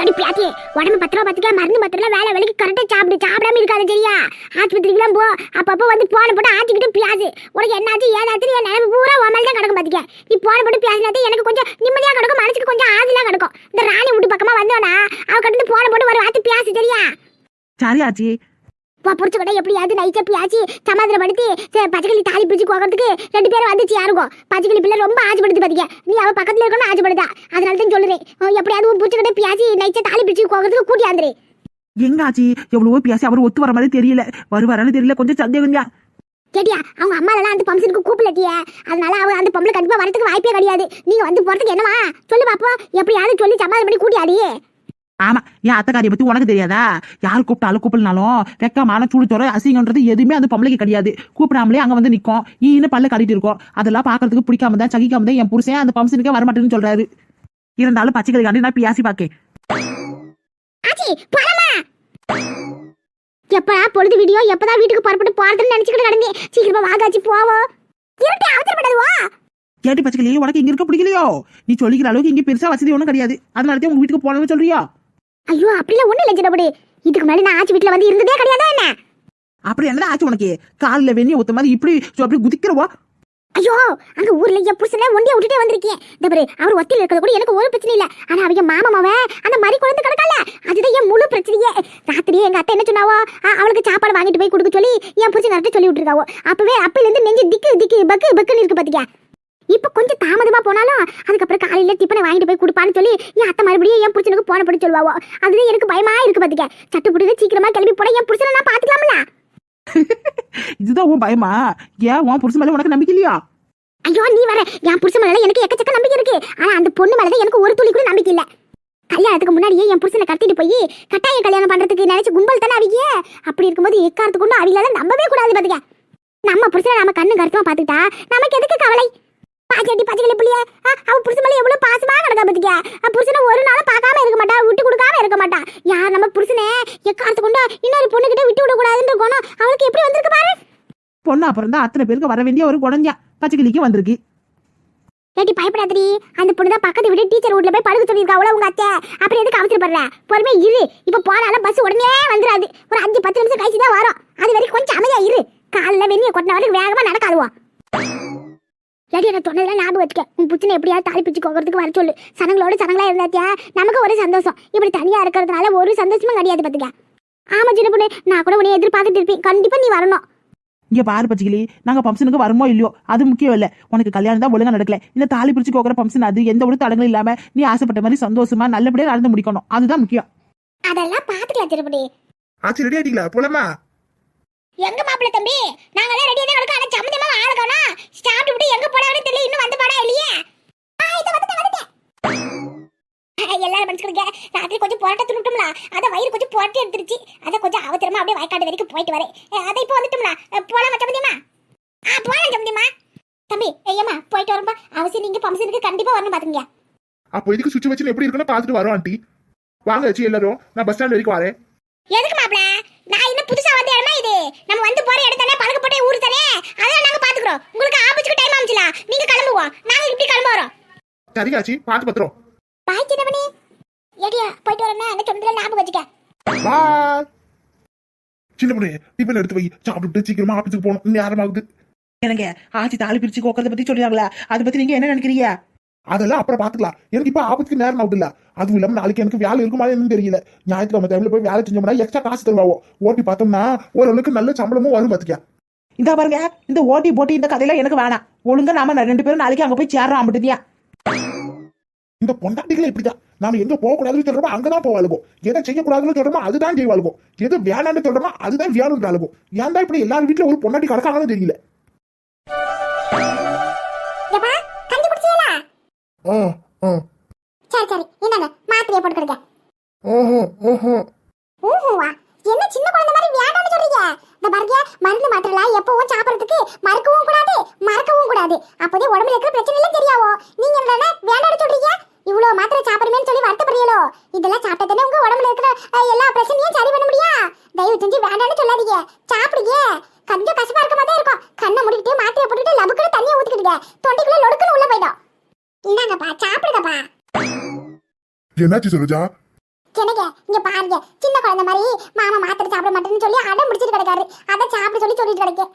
ஏடி பியாத்தி உடம்பு பத்திரம் பார்த்துக்க மருந்து பத்திரம் வேலை வேலைக்கு கரெக்டாக சாப்பிடு சாப்பிடாம இருக்காது சரியா? ஆஸ்பத்திரிக்கெல்லாம் போ அப்பப்போ வந்து போன போட்டு ஆச்சிக்கிட்டு பியாசு. உனக்கு என்னாச்சு ஏதாச்சும் என் நிலைமை பூரா உமல் தான் கிடக்கும் பார்த்துக்க நீ போன போட்டு பியாசினாத்தே எனக்கு கொஞ்சம் நிம்மதியாக கிடக்கும் மனசுக்கு கொஞ்சம் ஆறுதலா கிடக்கும். இந்த ராணி வீட்டு பக்கமா வந்தோன்னா அவ கிட்ட போன போட்டு ஒரு வார்த்தை பியாசு சரியா? சரி ஆச்சி. வா புடிச்ச கடை எப்படியாவது நைச்சா பியாச்சு சமாதானப்படுத்தி பச்சைக்கிளி தாலி பிடிச்சு கோக்கிறதுக்கு ரெண்டு பேரும் வந்துச்சு யாருக்கும்? பச்சைக்கிளி பிள்ளை ரொம்ப ஆசைப்படுத்து பாத்தீங்க நீ அவ பக்கத்துல இருக்கணும் ஆசைப்படுதா? அதனால தான் சொல்லுறேன் எப்படியாவது உன் புடிச்ச கடை பியாச்சு நைச்சா தாலி பிடிச்சு கோக்கிறதுக்கு கூட்டி ஆந்துரு எங்க ஆச்சி எவ்வளவோ பேசி அவர் ஒத்து வர மாதிரி தெரியல. வருவாரான்னு தெரியல. கொஞ்சம் சந்தேகம் தான் கேட்டியா அவங்க அம்மா எல்லாம் அந்த ஃபங்க்ஷனுக்கு கூப்பிடலட்டிய. அதனால அவ அந்த பொம்பளை கண்டிப்பா வரதுக்கு வாய்ப்பே கிடையாது. நீங்க வந்து போறதுக்கு என்னவா? சொல்லு பாப்போம். எப்படியாவது சொல்லி சமாதானம் பண்ணி கூட்டி ஆடி ஆமா. என் அத்தைக்காரியை பத்தி உனக்கு தெரியாதா? யார் கூப்பிட்டாலும் கூப்பிடனாலும் வெக்கமான சூடு தோற அசிங்கன்றது எதுவுமே அந்த பொம்பளைக்கு கிடையாது. கூப்பிடாமலே அங்க வந்து நிக்கும். ஈன்னு பல்ல கட்டிட்டு இருக்கோம். அதெல்லாம் பாக்குறதுக்கு பிடிக்காம தான் சகிக்காம தான் என் புருஷன் அந்த ஃபங்க்ஷனுக்கே வரமாட்டேன்னு சொல்றாரு. இருந்தாலும் பச்சைக்கிளி காண்டி நான் பியாசி பாக்கேன் எப்படா பொழுது வீடியோ? எப்பதான் வீட்டுக்கு புறப்பட்டு போறதுன்னு நினைச்சுக்கிட்டு கிடந்தேன். சீக்கிரமா வாகாச்சி போவோம் இருட்டு அவசரப்படாது வா. ஏட்டி பச்சைக்கிளி உனக்கு இங்க இருக்க பிடிக்கலையோ? நீ சொல்லிக்கிற அளவுக்கு இங்க பெருசா வசதி ஒன்றும் கிடையாது. அதனால தான் உங்க வீட்டுக்கு போகணும்னு சொல்றியா? ஐயோ அப்படிலாம் ஒண்ணு இல்லை சின்னப்படி இதுக்கு மேல நான் ஆச்சி வீட்டுல வந்து இருந்ததே கிடையாதா என்ன? அப்படி என்னதான் ஆச்சு உனக்கு? காலில் வெண்ணி ஊத்த மாதிரி இப்படி அப்படி குதிக்கிறவா? ஐயோ அங்க ஊர்ல என் புருஷனை ஒண்டியா விட்டுட்டே வந்திருக்கேன். இந்த பாரு அவர் ஒத்தியில் இருக்கிறது கூட எனக்கு ஒரு பிரச்சனை இல்ல. ஆனா அவங்க மாமாமாவன் அந்த மாதிரி குழந்தை கிடக்கல. அதுதான் என் முழு பிரச்சனையே. ராத்திரியே எங்க அத்தை என்ன சொன்னாவோ அவளுக்கு சாப்பாடு வாங்கிட்டு போய் கொடுக்க சொல்லி என் புருஷன் சொல்லி விட்டுருக்காவோ. அப்பவே அப்பையில இருந்து நெஞ்சு திக்கு திக்கு பக்கு பக்குன்னு இருக்கு பாத்துக்க இப்ப கொஞ்சம் தாமதமா போனாலும் அதுக்கப்புறம் காலையில டிஃபனை வாங்கிட்டு போய் கொடுப்பான்னு சொல்லி என் அத்தை மறுபடியும் என் புருஷனுக்கு போன படி சொல்லுவாவோ. அதுதான் எனக்கு பயமா இருக்கு பாத்துக்க. சட்டு புட்டு சீக்கிரமா கிளம்பி போட என் புருஷனை நான் பாத்துக்கலாம்ல. இதுதான் உன் பயமா? ஏன் உன் புருஷன் மேல உனக்கு நம்பிக்கை இல்லையா? ஐயோ நீ வர என் புருஷன் மேல எனக்கு எக்கச்சக்க நம்பிக்கை இருக்கு. ஆனா அந்த பொண்ணு மேலதான் எனக்கு ஒரு துளி கூட நம்பிக்கை இல்ல. கல்யாணத்துக்கு முன்னாடியே என் புருஷனை கடத்திட்டு போய் கட்டாய கல்யாணம் பண்றதுக்கு நினைச்சு கும்பல் தானே அவங்க? அப்படி இருக்கும்போது எக்காரத்துக்கு கொண்டு அவங்களால நம்பவே கூடாது பாத்துக்க. நம்ம புருஷனை நம்ம கண்ணு கருத்துமா பாத்துக்கிட்டா நமக்கு எதுக்கு கவலை? பாச்சட்டி பச்சைக்கிளி புள்ளிய. அவ புருஷன் மேல எவ்வளவு பாசமா கிடக்கா பாத்துக்க புருஷனை ஒரு நாளும் பார்க்காம இருக்க மாட்டா விட்டு கொடுக்காம இருக்க மாட்டா. யார் நம்ம புருஷனை எக்காரத்துக்கு கொண்டு இன்னொரு பொண்ணு கிட்ட விட்டு விட கூடாதுன்ற குணம் அவளுக்கு எப்படி வந்திருக்கு பாரு. பொண்ணு அப்புறம் தான் அத்தனை பேருக்கு வர வேண்டிய ஒரு குழந்தையா. பச்சைக்கிளிக்கு வந்திருக்கு. ஏட்டி பயப்படாதடி. அந்த பொண்ணு தான் பக்கத்து வீட்டு டீச்சர் வீட்ல போய் படுக்க சொல்லியிருக்கா அவ்வளோ உங்க அத்தை. அப்புறம் எதுக்கு அவசரப்படுற பொறுமை இரு. இப்போ போனாலும் பஸ் உடனே வந்துடாது ஒரு அஞ்சு பத்து நிமிஷம் கழிச்சு தான் வரும். அது வரைக்கும் கொஞ்சம் அமைதியா இரு. காலைல வெந்நிய கொட்டின வரைக்கும் வேகமா நடக்காதுவா ஏடி என்ன சொன்னதெல்லாம் ஞாபகம் வச்சுக்க. உன் புச்சினை எப்படியாவது தாலி பிச்சு கோக்கிறதுக்கு வர சொல்லு. சனங்களோட சனங்களா இருந்தாத்தியா நமக்கு ஒரு சந்தோஷம். இப்படி தனியா இருக்கிறதுனால ஒரு சந்தோஷமும் கிடையாது பாத்துக்க. ஆமா சின்ன பொண்ணு நான் கூட உன்னை எதிர்பார்த்துட்டு இருப்பேன். கண்டிப்பா நீ வரணும். இங்க பாரு பச்சைக்கிளி நாங்க ஃபங்க்ஷனுக்கு வருமோ இல்லையோ? அது முக்கியம் இல்ல. உனக்கு கல்யாணம் தான் ஒழுங்கா நடக்கல. இந்த தாலி பிரிச்சு கோக்குற ஃபங்க்ஷன் அது எந்த ஒரு தடங்களும் இல்லாம நீ ஆசைப்பட்ட மாதிரி சந்தோஷமா நல்லபடியா நடந்து முடிக்கணும். அதுதான் முக்கியம். அதெல்லாம் பாத்துக்கலாம் திருப்படி ஆச்சு ரெடி ஆயிட்டீங்களா? போலாமா? எங்க மாப்பிள்ள தம்பி? நாங்கெல்லாம் ரெடியா தான் இருக்கோம் ஆனா சம்மந்தமா ஆள காணோம் ஸ்டார்ட் விட்டு எங்க போனாங்கன்னு தெரியல. இன்னும் வந்து பாடா இல்லையே? எல்லாரும் மனுஷனுங்க ராத்திரி கொஞ்சம் புரட்ட துணுட்டோம்ல அத வயிறு கொஞ்சம் புரட்டி எடுத்துருச்சு. அத கொஞ்சம் அவசரமா அப்படியே வயக்காடு வரைக்கும் போயிட்டு வரேன். அத இப்போ வந்துட்டோம்ல. போலாமா சம்மந்தியமா ஆ போலாம் சம்மந்தியமா தம்பி ஐயம்மா போயிட்டு வரப்பா அவசியம் நீங்க ஃபங்க்ஷனுக்கு கண்டிப்பா வரணும் பாத்துங்க அப்போ இதுக்கு சுச்சுவேஷன் எப்படி இருக்குன்னு பார்த்துட்டு வரோம் ஆண்டி. வாங்க எல்லாரும். நான் பஸ் ஸ்டாண்ட் வரைக்கும் வரேன். எதுக்கு மாப்பிள நான் இன்னும் புதுசா வந்த இடமா இது? நம்ம வந்து போற இடம் தானே பழக்கப்பட்ட ஊர் தானே? அதெல்லாம் நாங்க பாத்துக்கிறோம். உங்களுக்கு ஆபீஸ்க்கு டைம் ஆச்சுல நீங்க கிளம்புவோம். நாங்க இப்படி கிளம்ப வரோம். சரி ஆச்சி பார்த்து பத்திரம். பாய் சின்ன பண்ணி ஏடியா போயிட்டு வரேன்னா என்ன சொன்னதுல ஞாபகம் வச்சுக்க. பாய் சின்ன பொண்ணு டிஃபன் எடுத்து வை. சாப்பிட்டு சீக்கிரமா ஆஃபீஸுக்கு போகணும். நேரம் ஆகுது எனக்கு ஆச்சி தாலி பிரிச்சு கோக்கறத பத்தி சொல்றாங்களா? அதை பத்தி நீங்க என்ன நினைக்கிறீங்க? அதெல்லாம் அப்புறம் பாத்துக்கலாம் எனக்கு இப்ப ஆபத்துக்கு நேரம் ஆகுது இல்ல அதுவும் இல்லாம நாளைக்கு எனக்கு வேலை இருக்குமா என்னன்னு தெரியல. ஞாயிற்றுக்கிழமை டைம்ல போய் வேலை செஞ்சோம்னா எக்ஸ்ட்ரா காசு தருவாவோ? ஓட்டி பார்த்தோம்னா ஓரளவுக்கு நல்ல சம்பளமும் வரும் பாத்துக்க. இந்த பாருங்க இந்த ஓட்டி போட்டி இந்த கதையெல்லாம் எனக்கு வேணாம். ஒழுங்கா நாம ரெண்டு பேரும் நாளைக்கு அங்க போய் சேர்றோம் அப்படியா இந்த பொண்டாட்டிகளை இப்படிதான். நாம எங்க போக கூடாதுன்னு சொல்றோமோ அங்கதான் போவாளுகோ. எதை செய்யக்கூடாதுன்னு சொல்றோமோ அதுதான் செய்வாளுகோ. எது வேணாம்னு சொல்றோமோ அதுதான் வேணும்ன்றாளுகோ. ஏன்டா இப்படி எல்லார் வீட்டுல ஒரு பொண்டாட்டி கிடக்காங்கன்னு தெரியல? ஆ ஆ சரி சரி. இந்தாங்க மாத்திரையை போட்டுக்கிறீங்க ஓஹோ ஓஹோ. ஊஹுவா என்ன சின்ன குழந்தை மாதிரி வியாடான்னு சொல்றீங்க? இந்த பாருங்க மருந்து மாத்திரலாம் எப்பவும் சாப்பிடறதுக்கு மறக்கவும் கூடாது மறக்கவும் கூடாது. அப்போதே உடம்புல இருக்கிற பிரச்சனை எல்லாம் தெரியாவோ? நீங்க என்னடா வேண்டாம்னு சொல்றீங்க? இவ்வளவு மாத்திரை சாப்பிடுமேன்னு சொல்லி வருத்தப்படுறீங்களோ? இதெல்லாம் சாப்பிட்டதானே உங்க உடம்புல இருக்கிற எல்லா பிரச்சனையும் சரி பண்ண முடியா தயவு செஞ்சு வேண்டாம்னு சொல்லாதீங்க. சாப்பிடுங்க. கொஞ்சம் கசப்பா இருக்க மாதிரி இருக்கும். கண்ணை மூடிக்கிட்டு மாத்திரை போட்டுட்டு லபுக்குன்னு தண்ணியை ஊத்திக்கிடுங்க. தொண்டைக்குள்ள லொடுக்குன்னு உள்ள போயிடும். இந்தாங்கப்பா சாப்பிடுங்கப்பா. என்னாச்சு சரோஜா? இங்க பாருங்க சின்ன குழந்தை மாதிரி மாமா மாத்திரை சாப்பிட மாட்டேன்னு சொல்லி அடம் முடிச்சிட்டு கிடக்காரு. அதை சாப்பிட சொல்லி சொல்லிட்டு கிடக்கேன்.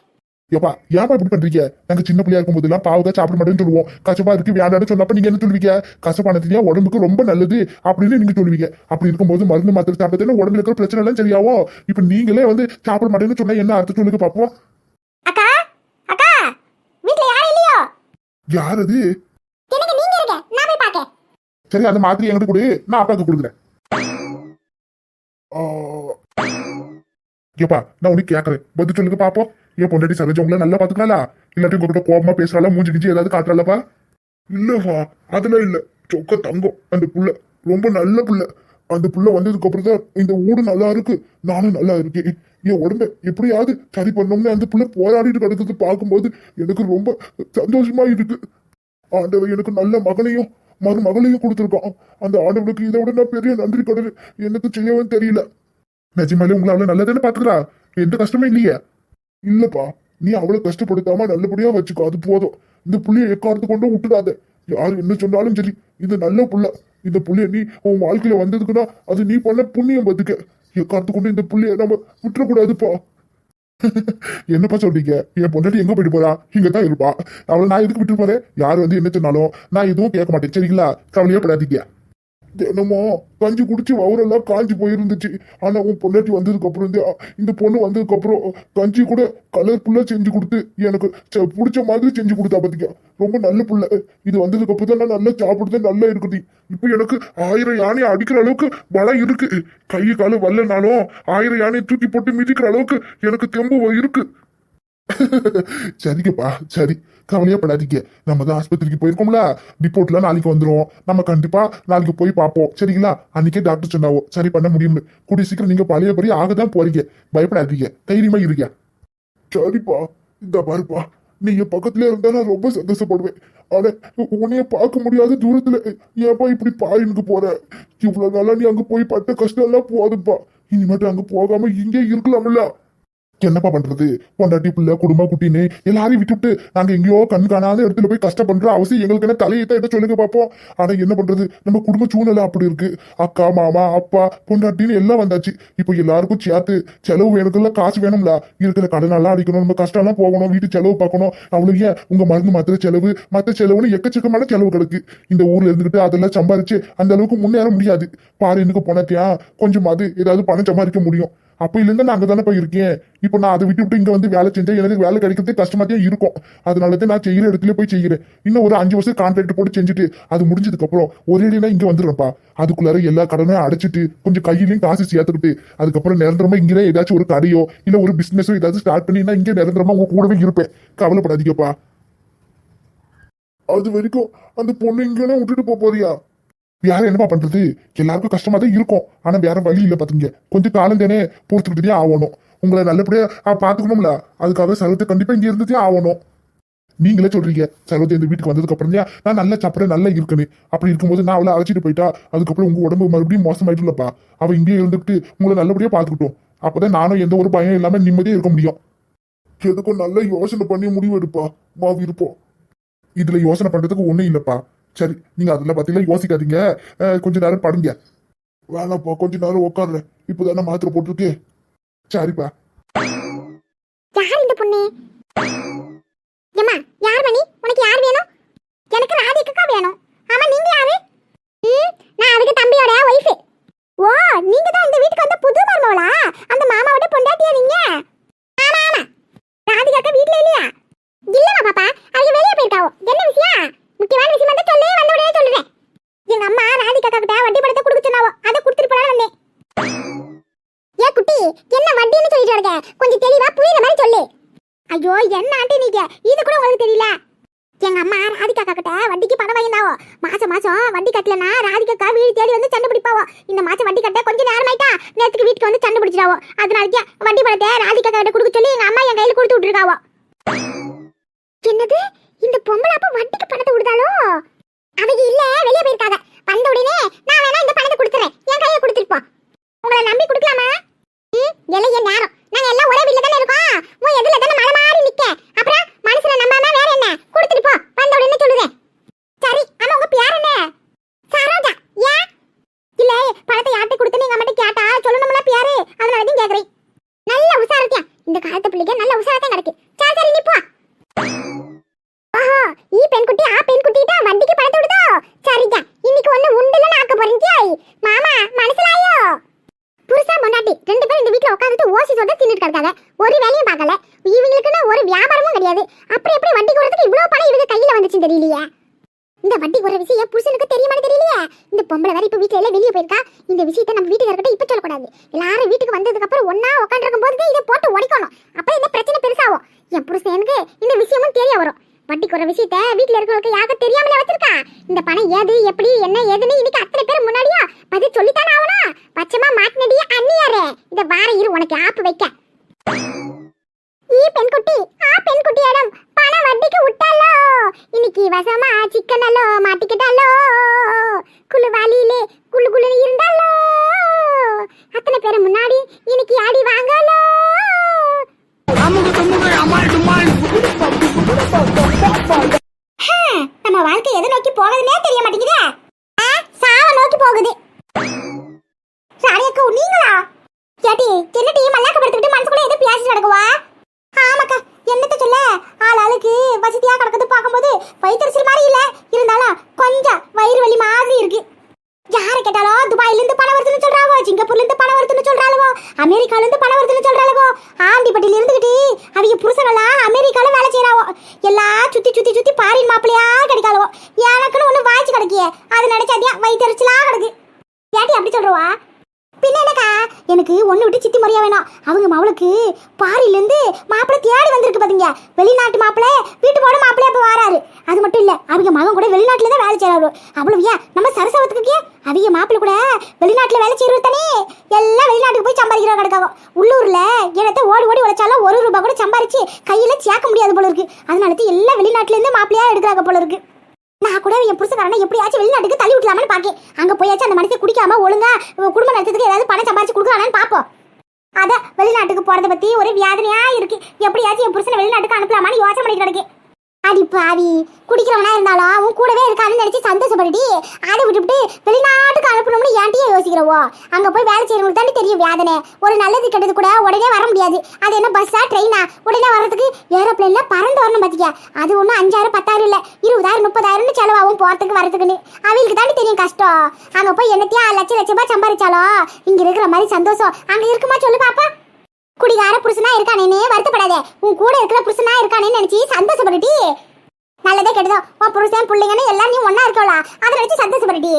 ஏப்பா ஏப்பா இப்படி பண்றீங்க? நாங்க சின்ன பிள்ளையா இருக்கும் போதெல்லாம் பாவதா சாப்பிட மாட்டேன்னு சொல்லுவோம். கசப்பா இருக்கு வேண்டாம்னு சொன்னப்ப நீங்க என்ன சொல்லுவீங்க? கசப்பானதுலயா உடம்புக்கு ரொம்ப நல்லது அப்படின்னு நீங்க சொல்லுவீங்க. அப்படி இருக்கும்போது மருந்து மாத்திரை சாப்பிட்டதுல உடம்புல இருக்கிற பிரச்சனை எல்லாம் சரியாவும் இப்ப நீங்களே வந்து சாப்பிட மாட்டேன்னு சொன்னா என்ன அர்த்தம் சொல்லுங்க பாப்போம். அக்கா அக்கா வீட்ல யாரும் இல்லையோ? யார் அது எனக்கு நீங்க இருக்க நான் போய் பார்க்க சரி அது மாதிரி என்கிட்ட கொடு. நான் அப்பாவுக்கு கொடுக்குறேன். ஏப்பா நான் உனக்கு கேட்கறேன் பதில் சொல்லுங்க பாப்போம் ஏன் பொண்டாட்டி சரோஜா உங்களை நல்லா பாத்துக்கலாம்ல இல்லாட்டி உங்ககிட்ட கோபமா பேசுறாளா? மூஞ்சி கிஞ்சி ஏதாவது காட்டுறாளப்பா? இல்லவா அதெல்லாம் இல்ல. சொக்க தங்கம் அந்த புள்ள. ரொம்ப நல்ல புள்ள. அந்த புள்ள வந்ததுக்கு அப்புறம் தான் இந்த ஊடு நல்லா இருக்கு. நானும் நல்லா இருக்கேன். என் உடம்ப எப்படியாவது சரி பண்ணோம்னு அந்த புள்ள போராடிட்டு கிடக்கிறது பார்க்கும்போது எனக்கு ரொம்ப சந்தோஷமா இருக்கு. ஆண்டவன் எனக்கு நல்ல மகனையும் மருமகளையும் கொடுத்துருக்கான். அந்த ஆண்டவனுக்கு இதை விட நான் பெரிய நன்றி கடல் எனக்கு செய்யவும் தெரியல. நிஜமாலே உங்களை அவளை நல்லா தானே பாத்துக்கிறா எந்த கஷ்டமே இல்லையே. இல்லப்பா நீ அவளை கஷ்டப்படுத்தாம நல்லபடியா வச்சுக்கோ. அது போதும். இந்த புள்ளைய எக்காரத்து கொண்டும் விட்டுடாத. யார் என்ன சொன்னாலும் சரி இது நல்ல புள்ள. இந்த புள்ளைய நீ உன் வாழ்க்கையில வந்ததுக்குன்னா அது நீ பண்ண புண்ணியம் பத்துக்க. எக்காரத்து கொண்டு இந்த புள்ளிய நம்ம விட்டுறக்கூடாதுப்பா. என்னப்பா சொல்றீங்க? என் பொண்டாட்டி எங்க போயிட்டு போறா? இங்க தான் இருப்பா. அவளை நான் எதுக்கு விட்டு போறேன்? யார் வந்து என்ன சொன்னாலும் நான் எதுவும் கேட்க மாட்டேன். சரிங்களா? கவலையே படாதீங்க. தினமும் கஞ்சி குடிச்சு வவுரெல்லாம் காஞ்சி போயிருந்துச்சு. ஆனா உன் பொண்டாட்டி வந்ததுக்கு அப்புறம் இந்த பொண்ணு வந்ததுக்கு அப்புறம் கஞ்சி கூட கலர்ஃபுல்லா செஞ்சு கொடுத்து எனக்கு பிடிச்ச மாதிரி செஞ்சு கொடுத்தா பாத்தீங்க ரொம்ப நல்ல புள்ள. இது வந்ததுக்கு அப்புறம் தான் நான் நல்லா சாப்பிடுறது நல்லா இருக்குது. இப்போ எனக்கு ஆயிரம் யானை அடிக்கிற அளவுக்கு பலம் இருக்கு. கை காலு வரலனாலும் ஆயிரம் யானையை தூக்கி போட்டு மிதிக்கிற அளவுக்கு எனக்கு தெம்பு இருக்கு. சரிங்கப்பா சரி. கவலையே படாதீங்க. நம்ம தான் ஆஸ்பத்திரிக்கு போயிருக்கோம்ல. ரிப்போர்ட்லாம் நாளைக்கு வந்துரும். நம்ம கண்டிப்பா நாளைக்கு போய் பார்ப்போம். சரிங்களா? அன்னைக்கே டாக்டர் சொன்னாவோ சரி பண்ண முடியும்னு. கூடிய சீக்கிரம் நீங்க பழையபடி ஆக தான் போறீங்க. பயப்படாதீங்க. தைரியமா இருங்க. சரிப்பா. இந்த பாருப்பா. நீங்க பக்கத்துல இருந்தா நான் ரொம்ப சந்தோஷப்படுவேன். ஆனா உன்னைய பார்க்க முடியாத தூரத்துல ஏன்பா இப்படி பாயினுக்கு போற? இவ்வளவு நாளா நீ அங்க போய் பட்ட கஷ்டம் எல்லாம் போதுப்பா இனிமேட்டு அங்க போகாம இங்கே இருக்கலாம்ல. என்னப்பா பண்றது? பொண்டாட்டி பிள்ளை குடும்ப குட்டின்னு எல்லாரையும் விட்டுவிட்டு நாங்க எங்கேயோ கண் காணாத இடத்துல போய் கஷ்டப்படுற அவசியம் எங்களுக்கு என்ன? தலையை தான் சொல்லுங்க பார்ப்போம் ஆனா என்ன பண்றது? நம்ம குடும்ப சூழ்நிலை அப்படி இருக்கு. அக்கா மாமா அப்பா பொண்டாட்டின்னு எல்லாம் வந்தாச்சு. இப்போ எல்லாருக்கும் சேர்த்து செலவு வேணுக்குள்ள காசு வேணும்ல. இருக்கிற கடனெல்லாம் அடிக்கணும். நம்ம கஷ்டம்லாம் போகணும். வீட்டு செலவு பார்க்கணும். அவ்வளவு ஏன்? உங்க மருந்து மாத்திர செலவு மத்த செலவுன்னு எக்கச்சக்கமான செலவு கிடக்கு. இந்த ஊர்ல இருந்துகிட்டு அதெல்லாம் சம்பாரிச்சு அந்த அளவுக்கு முன்னேற முடியாது. பாரு எனக்கு போனத்தியா கொஞ்சமாவது ஏதாவது பணம் சம்பாதிக்க முடியும். அப்போ இருந்து நான் அங்கதானே போய் இருக்கேன். இப்போ நான் அதை விட்டு விட்டு இங்கே வந்து வேலை செஞ்சேன் எனக்கு வேலை கிடைக்கிறதே கஷ்டமாக தான் இருக்கும். அதனால தான் நான் செய்கிற இடத்துல போய் செய்கிறேன் இன்னும் ஒரு அஞ்சு வருஷம் கான்ட்ராக்ட் போட்டு செஞ்சுட்டு அது முடிஞ்சதுக்கப்புறம் ஒரே நான் இங்கே வந்துடுறேன்ப்பா. அதுக்குள்ளார எல்லா கடனையும் அடைச்சிட்டு கொஞ்சம் கையிலையும் காசு சேர்த்துக்கிட்டு அதுக்கப்புறம் நிரந்தரமாக இங்கே ஏதாச்சும் ஒரு கடையோ இல்லை ஒரு பிஸ்னஸோ ஏதாச்சும் ஸ்டார்ட் பண்ணி நான் இங்கே நிரந்தரமாக உங்கள் கூடவே இருப்பேன். கவலைப்படாதீங்கப்பா. அது வரைக்கும் அந்த பொண்ணு இங்கே விட்டுட்டு போறியா? வேற என்னப்பா பண்றது? எல்லாருக்கும் கஷ்டமா தான் இருக்கும். ஆனா வேற வழி இல்ல பாத்துங்க கொஞ்சம் காலம் தானே பொறுத்துக்கிட்டே ஆகணும். உங்களை நல்லபடியா ஆ, பாத்துக்கணும்ல. அதுக்காக சர்வத்தை கண்டிப்பா இங்க இருந்துட்டே ஆகணும். நீங்களே சொல்றீங்க சர்வத்தை இந்த வீட்டுக்கு வந்ததுக்கு அப்புறம் தான் நான் நல்லா சாப்பிட நல்லா இருக்குன்னு. அப்படி இருக்கும்போது நான் அவளை அழைச்சிட்டு போயிட்டா அதுக்கப்புறம் உங்க உடம்பு மறுபடியும் மோசமாயிட்டுலப்பா அவ இங்கேயே இருந்துட்டு உங்களை நல்லபடியா பாத்துக்கிட்டோம். அப்பதான் நானும் எந்த ஒரு பயம் இல்லாம நிம்மதியா இருக்க முடியும். எதுக்கும் நல்லா யோசனை பண்ணி முடிவு எடுப்பா மா இருப்போம் இதுல யோசனை பண்றதுக்கு ஒண்ணும் இல்லப்பா. சரி நீங்க அதெல்லாம் பத்திலாம் யோசிக்காதீங்க. கொஞ்ச நேரம் படுங்க. வேணாப்பா கொஞ்ச நேரம் உட்கார்றேன் இப்பதானே மாத்திரை போட்டிருக்கு. சரிப்பா. யார் இந்த பொண்ணு? ஏமா யார் மணி உனக்கு யார் வேணும் எனக்கு ராதிகா வேணும் ஆமா நீங்க யாரு ம் நான் அதுக்கு தம்பியோட ஒய்ஃப் ஓ நீங்க தான் இந்த வீட்டுக்கு வந்த புது மருமவளா அந்த மாமாவோட பொண்டாட்டியா நீங்க ஆமா ஆமா ராதிகாக்கா வீட்ல இல்லையா இல்லம்மா பாப்பா அவங்க வெளியே போயிருக்காவோ என்ன விஷயம் முக்கியமான விஷயம் வந்து சொல்லவே வந்த உடனே சொல்லுறேன் எங்க அம்மா ராதிகா கிட்ட வட்டி பணத்தை கொடுக்க சொன்னாவோ அதை கொடுத்துட்டு போலான்னு வந்தேன் ஏ குட்டி என்ன வட்டின்னு சொல்லிட்டு இருக்க கொஞ்சம் தெளிவா புரியுற மாதிரி சொல்லு. ஐயோ என்ன ஆண்டி நீங்க? இது கூட உங்களுக்கு தெரியல. எங்க அம்மா ராதிகா கிட்ட வட்டிக்கு பணம் வாங்கினாவோ மாசம் மாசம் வட்டி கட்டலனா ராதிகா வீடு தேடி வந்து சண்டை பிடிப்பாவோ? இந்த மாசம் வட்டி கட்ட கொஞ்சம் நேரம் ஆயிட்டா நேரத்துக்கு வீட்டுக்கு வந்து சண்டை பிடிச்சிடாவோ அதனாலக்கே வட்டி பணத்தை ராதிகா கிட்ட கொடுக்க சொல்லி எங்க அம்மா என் கையில கொடுத்து விட்டுருக்காவோ? என்னது? இந்த பொம்பளை அப்ப வட்டிக்கு பணத்தை விடுதாலோ அவங்க இல்ல வெளியே போயிருக்காங்க. வந்த உடனே நான் வேணா இந்த பணத்தை கொடுத்துறேன் என் கையில கொடுத்துருப்போம் உங்களை நம்பி கொடுக்கலாமா ம், இளைய நேரம் நாங்க எல்லாம் ஒரே வீட்ல தானே இருக்கோம் உன் எதுல தானே மலை மாறி நிக்க அப்புறம் மனசுல நம்பாம வேற என்ன கொடுத்துட்டு போ வந்த உடனே சொல்லுறேன் சரி ஆமா உங்க பேர் என்ன சரோஜா ஏன் இல்ல பணத்தை யார்கிட்ட கொடுத்து நீங்க அம்மாட்ட கேட்ட இருக்காங்க ஒரு வேலையும் பார்க்கல. இவங்களுக்குன்னு ஒரு வியாபாரமும் கிடையாது. அப்புறம் எப்படி வட்டி கொடுறதுக்கு இவ்வளவு பணம் இவங்க கையில வந்துச்சு தெரியலையே? இந்த வட்டி கொடுற விஷயம் என் புருஷனுக்கு தெரியுமான்னு தெரியலையே? இந்த பொம்பளை வேற இப்ப வீட்டுல எல்லாம் வெளியே போயிருக்கா? இந்த விஷயத்தை நம்ம வீட்டுக்காரர்கிட்ட இப்ப சொல்லக்கூடாது. எல்லாரும் வீட்டுக்கு வந்ததுக்கு அப்புறம் ஒன்னா உட்காந்துருக்கும் போது இதை போட்டு உடைக்கணும் அப்ப இந்த பிரச்சனை பெருசாகும்? என் புருஷனுக்கு இந்த விஷயமும் தெரிய வரும். வட்டி கொடுற விஷயத்த வீட்டுல இருக்கிறவங்களுக்கு யாருக்கு தெரியாமலே வச்சிருக்கா? இந்த பணம் ஏது எப்படி என்ன ஏதுன்னு இன்னைக்கு அத்தனை பேர் முன்னாடியா பதில் சொல்லித்தானே ஆகணும். பச்சமா மாட்டினடியே அண்ணியாரே. இந்த வார இரு உனக்கு ஆப்பு வைக்க ஈ பெண்குட்டி ஆ பெண்குட்டியிடம் பணம் வட்டிக்கு விட்டாலோ? இன்னைக்கு வசமா சிக்கனலோ மாட்டிக்கிட்டாலோ? குழுவாலியிலே குளு குளுன்னு இருந்தாலோ? அத்தனை பேர் முன்னாடி இன்னைக்கு ஆடி வாங்கலோ? ஹம், நம்ம வாழ்க்கை எதை நோக்கி போகுதுன்னே தெரிய மாட்டேங்குதே. ஆ, சாவ நோக்கி போகுது. ராணியக்கா நீங்களா? ஏட்டி என்ன டீ மல்லாக்க படுத்துக்கிட்டு மனசுக்குள்ள எது பேசி நடக்குவா? ஆமாக்கா என்னத்த சொல்ல? ஆள் ஆளுக்கு வசதியா கிடக்குது பார்க்கும்போது வயிற்றுச்சல் மாதிரி இல்ல. இருந்தாலும் கொஞ்சம் வயிறு வலி மாதிரி இருக்கு. யாரை கேட்டாலும் துபாயில இருந்து பணம் வருதுன்னு சொல்றாவோ சிங்கப்பூர்ல இருந்து பணம் வருதுன்னு சொல்றாளுவோ அமெரிக்கால இருந்து பணம் வருதுன்னு சொல்றாளுவோ ஆண்டிப்பட்டியில இருந்துகிட்டு அவங்க புருஷனெல்லாம் அமெரிக்கால வேலை செய்யறாவோ எல்லாம் சுத்தி சுத்தி சுத்தி பாரின் மாப்பிளையா கிடைக்காளவோ. எனக்குன்னு ஒண்ணு வாய்ச்சி கிடைக்கிய அது நினைச்சாதியா வயிற்றுச்சலா கிடக்கு. ஏட்டி அப்படி சொல்றவா? பின்ன எனக்கு ஒன்று விட்டு சித்தி முறையா வேணும். அவங்க மவளுக்கு பாரிலேருந்து மாப்பிள்ளை தேடி வந்திருக்கு பார்த்தீங்க வெளிநாட்டு மாப்பிள்ளை வீட்டு போட மாப்பிள்ளை அப்போ வராரு. அது மட்டும் இல்லை அவங்க மகன் கூட வெளிநாட்டில் தான் வேலை செய்கிறாரு அவ்வளோ ஏன்? நம்ம சரசவத்துக்கு அவங்க மாப்பிள்ளை கூட வெளிநாட்டில் வேலை செய்கிறது தானே? எல்லாம் வெளிநாட்டுக்கு போய் சம்பாதிக்கிற கிடக்காகும் உள்ளூரில் இடத்த ஓடி ஓடி உழைச்சாலும் ஒரு ரூபாய் கூட சம்பாரிச்சு கையில் சேர்க்க முடியாது போல இருக்கு. அதனால தான் எல்லாம் வெளிநாட்டிலேருந்து மாப்பிள்ளையாக எடுக்கிறாங்க போல இருக்குது நான் கூட என் புருஷக்காரனை எப்படியாச்சும் வெளிநாட்டுக்கு தள்ளி விட்டலாமான்னு பாக்கேன். அங்க போயாச்சும் அந்த மனுஷன் குடிக்காம ஒழுங்கா குடும்பம் குடும்ப நடத்துறதுக்கு ஏதாவது பணம் சம்பாதிச்சு கொடுக்கலான்னு பாப்போம். அத வெளிநாட்டுக்கு போறத பத்தி ஒரு வியாதனையா இருக்கு. எப்படியாச்சும் என் புருஷனை வெளிநாட்டுக்கு அனுப்பலாமான்னு யோசனை பண்ணிட்டு கிடக்கேன். அடி பாவி குடிக்கிறவனா இருந்தாலும் அவன் கூடவே இருக்கான்னு நினச்சி சந்தோஷப்பட்டுடி அதை விட்டுவிட்டு வெளிநாட்டுக்கு அனுப்பணும்னு ஏன்ட்டியே யோசிக்கிறவோ அங்கே போய் வேலை செய்யறவங்களுக்கு தாண்டி தெரியும் வேதனை. ஒரு நல்லது கெட்டது கூட உடனே வர முடியாது. அது என்ன பஸ்ஸா ட்ரெயினா உடனே வர்றதுக்கு ஏரோப்ளேன்ல பறந்து வரணும் பார்த்திக்க அது ஒன்றும் அஞ்சாயிரம் பத்தாயிரம் இல்லை. இருபதாயிரம் முப்பதாயிரம்னு செலவாகும் போகிறதுக்கு வரதுக்குன்னு அவங்களுக்கு தாண்டி தெரியும் கஷ்டம். அங்கே போய் என்னத்தையா லட்ச லட்சமாக சம்பாதிச்சாலும் இங்கே இருக்கிற மாதிரி சந்தோஷம். அங்கே இருக்குமா சொல்லு பாப்பா? குடிகார புருஷனா இருக்கானேன்னு வருத்தப்படாத. உன் கூட இருக்கிற புருஷனா இருக்கானேன்னு நினைச்சு சந்தோஷப்பட்டுட்டி நல்லதே கெடுதோ உன் புருஷன் பிள்ளைங்கன்னு எல்லாரும் நீ ஒண்ணா இருக்கவளா அதை நினைச்சு சந்தோஷப்பட்டுட்டி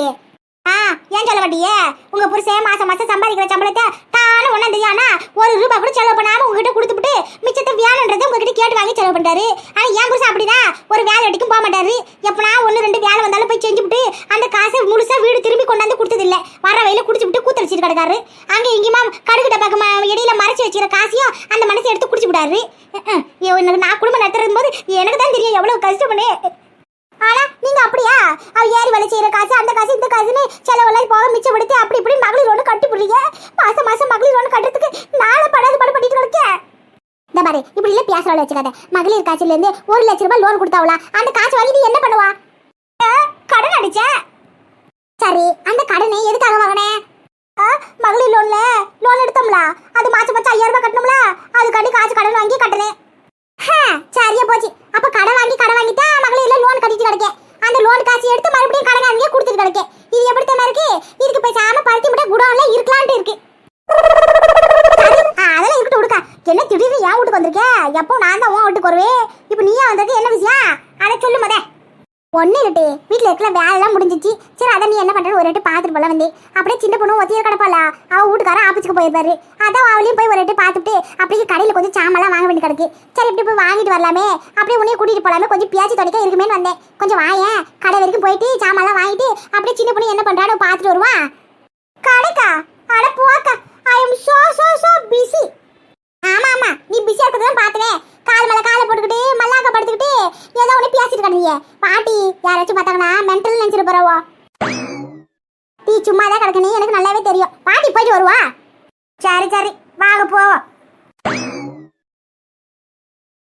ஆ ஏன் சொல்ல மாட்டியே? உங்க புருஷன் மாசம் மாசம் சம்பாதிக்கிற சம்பளத்தை தானே ஒண்ணா தெரியானா ஒரு ரூபா கூட செலவு பண்ணாம உங்ககிட்ட கொடுத்துட்டு மிச்சத்தை வேணுன்றதை உங்ககிட்ட கேட்டு வாங்கி செலவு பண்றாரு. ஆனா என் புருஷன் அப்படிதான் ஒரு வேலை வெட்டிக்கும் போக மாட்டாரு. எப்பனா ஒன்னு ரெண்டு வேலை வந்தாலும் போய் செஞ்சுவிட்டு அந்த காசை முழுசா வீடு திரும்பி கொண்டாந்து கொடுத்தது இல்ல வர வயல குடிச்சுட்டு கூத்தடிச்சிட்டு கிடக்காரு. அங்க இங்கேயுமா கடுகு டப்பாக்கு இடையில மறைச்சு வச்சிருக்க காசையும் அந்த மனசை எடுத்து குடிச்சு விடாரு அஹ், அஹ், எனக்கு நான் குடும்பம் நடத்துறது போது எனக்கு தான் தெரியும் எவ்வளவு கஷ்டப்படு ஆனா நீங்க அப்படியா? அவ ஏறி வேலை செய்யற காசு அந்த காசு இந்த காசுன்னு செலவெல்லாம் போக மிச்சப்படுத்தி அப்படி இப்படி மகளிர் ஒன்று கட்டி போடுறீங்க. மாசம் மாசம் மகளிர் ஒன்று கட்டுறதுக்கு நாளை படாது படம் பண்ணிட்டு இருக்கேன் இந்த பாரு இப்படி இல்ல பேசுறாள் வச்சுக்காத. மகளிர் காசுல இருந்து ஒரு லட்ச ரூபாய் லோன் கொடுத்தாவளா? அந்த காசு வாங்கி நீ என்ன பண்ணுவா? கடன் அடிச்ச? சரி அந்த கடனை எதுக்காக வாங்கினே? மகளிர் லோன்ல லோன் எடுத்தோம்ல. அது மாசம் மாசம் ஐயாயிரம் ரூபாய் கட்டணும்ல. அதுக்காண்டி காசு கடன் வாங்கி கட்டனே சரியா போச்சு. அப்ப கடன் வாங்கி கடன் வாங்கிட்டா மகளிர்ல லோன் கட்டிட்டு கிடக்கேன். அந்த லோன் காசு எடுத்து மறுபடியும் கடன் வாங்கியே கொடுத்துட்டு கிடக்கேன். இது எப்படி தான் இருக்கு? இதுக்கு பேசாம பருத்தி முட்டை குடோன்ல இருக்கலான்ட்டு இருக்கு. அதெல்லாம் இருக்கட்டும் விடுக்கா என்ன திடீர்னு ஏன் வீட்டுக்கு வந்திருக்கேன் எப்போ நான் தான் உன் வீட்டுக்கு வருவேன்? இப்போ நீயா வந்தது? என்ன விஷயம்? அதை சொல்லு மதே. ஒன்றும் இல்லட்டு. வீட்டில் இருக்கிற வேலைலாம் முடிஞ்சிச்சு. சரி அதை நீ என்ன பண்ணுறது ஒரு ரெட்டு பார்த்துட்டு போல வந்தேன் அப்படியே சின்ன பொண்ணு ஒத்தியர் கிடப்பாள? அவ வீட்டுக்காரன் ஆஃபீஸுக்கு போயிருப்பாரு. அதான் அவளையும் போய் ஒரு ரெட்டு பார்த்துட்டு அப்படியே கடையில் கொஞ்சம் சாமான்லாம் வாங்க வேண்டி கிடக்கு. சரி இப்படி போய் வாங்கிட்டு வரலாமே. அப்படியே உன்னையும் கூட்டிட்டு போலாமே. கொஞ்சம் பியாச்சி துடைக்க இருக்குமேன்னு வந்தேன். கொஞ்சம் வாயேன். கடை வரைக்கும் போயிட்டு சாமான்லாம் வாங்கிட்டு அப்படியே சின்ன பொண்ணு என்ன பண்ணுறான்னு பார்த்துட்டு வருவா. கடைக்கா? அட போக்கா. I am so so so busy பிஸியா இருக்கதான் பாத்துவேன் கால் மேல காலை போட்டுக்கிட்டு மல்லாக்க படுத்துக்கிட்டு ஏதோ ஒன்று பேசிட்டு கிடந்தீங்க. பாட்டி யாராச்சும் பார்த்தாங்கன்னா மென்டல் நினைச்சிட்டு போறவோ? டீ சும்மா தான் கிடக்குன்னு எனக்கு நல்லாவே தெரியும். பாட்டி போயிட்டு வருவா? சரி சரி. வாங்க போவோம்.